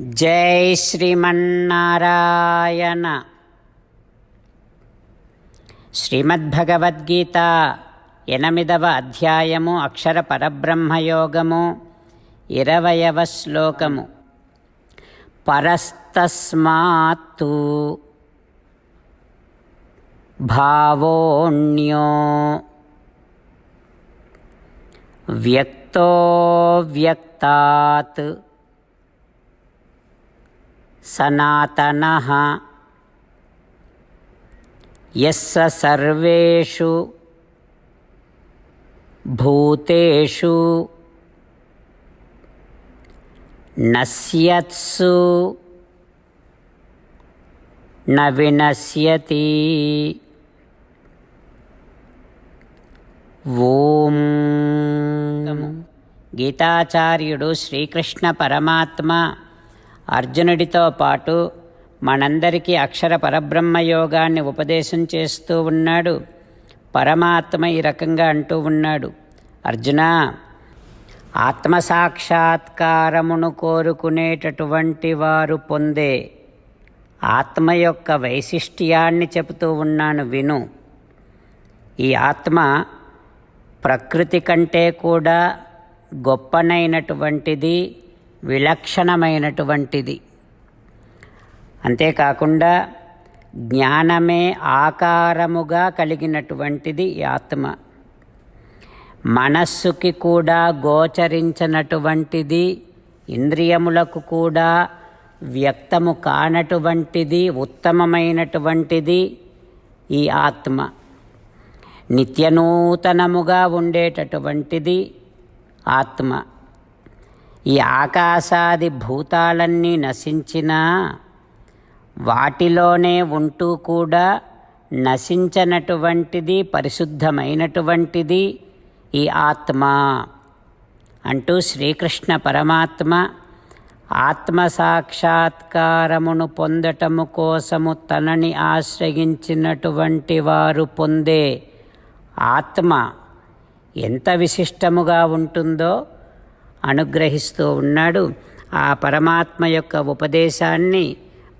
జై శ్రీమన్నారాయణ. శ్రీమద్భగవద్గీత ఎనిమిదవ అధ్యాయము అక్షర పరబ్రహ్మయోగము ఇరవయవ శ్లోకము. పరస్తస్మాత్తు భావోణ్యో వ్యక్తో వ్యక్తాత్ सनातनः यस्य सर्वेषु भूतेषु नश्यत्सु न विनश्यति ఓం గీతాచార్యుడు శ్రీకృష్ణ పరమాత్మ అర్జునుడితో పాటు మనందరికీ అక్షర పరబ్రహ్మ యోగాన్ని ఉపదేశం చేస్తూ ఉన్నాడు. పరమాత్మ ఈ రకంగా అంటూ ఉన్నాడు. అర్జున ఆత్మసాక్షాత్కారమును కోరుకునేటటువంటి వారు పొందే ఆత్మ యొక్క వైశిష్ట్యాన్ని చెబుతూ ఉన్నాను విను. ఈ ఆత్మ ప్రకృతి కంటే కూడా గొప్పనైనటువంటిది. విలక్షణమైనటువంటిది. అంతేకాకుండా జ్ఞానమే ఆకారముగా కలిగినటువంటిది ఈ ఆత్మ. మనస్సుకి కూడా గోచరించినటువంటిది ఇంద్రియములకు కూడా వ్యక్తము కానటువంటిది ఉత్తమమైనటువంటిది ఈ ఆత్మ. నిత్యనూతనముగా ఉండేటటువంటిది ఆత్మ. ఈ ఆకాశాది భూతాలన్నీ నశించినా వాటిలోనే ఉంటూ కూడా నశించనటువంటిది పరిశుద్ధమైనటువంటిది ఈ ఆత్మ. అంటూ శ్రీకృష్ణ పరమాత్మ ఆత్మ సాక్షాత్కారమును పొందటము కోసము తనని ఆశ్రయించినటువంటి వారు పొందే ఆత్మ ఎంత విశిష్టముగా ఉంటుందో అనుగ్రహిస్తూ ఉన్నాడు. ఆ పరమాత్మ యొక్క ఉపదేశాన్ని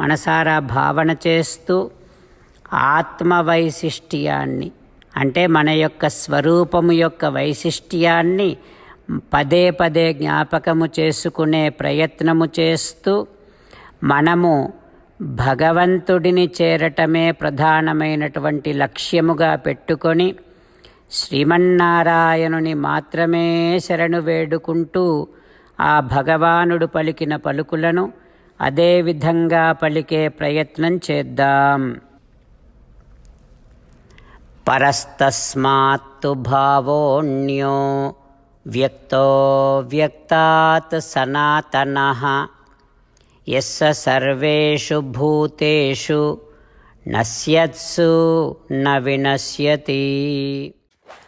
మనసారా భావన చేస్తూ ఆత్మవైశిష్ట్యాన్ని అంటే మన యొక్క స్వరూపము యొక్క వైశిష్ట్యాన్ని పదే పదే జ్ఞాపకము చేసుకునే ప్రయత్నము చేస్తూ మనము భగవంతుడిని చేరటమే ప్రధానమైనటువంటి లక్ష్యముగా పెట్టుకొని శ్రీమన్నారాయణుని మాత్రమే శరణు వేడుకుంటూ ఆ భగవానుడు పలికిన పలుకులను అదే విధంగా పలికే ప్రయత్నం చేద్దాం. పరస్తస్మాత్తు భావోణ్యో వ్యక్తో వ్యక్తాత్ సనాతన. ఎస్స సర్వేషు భూతేషు నశ్యత్సు న వినశ్యతి.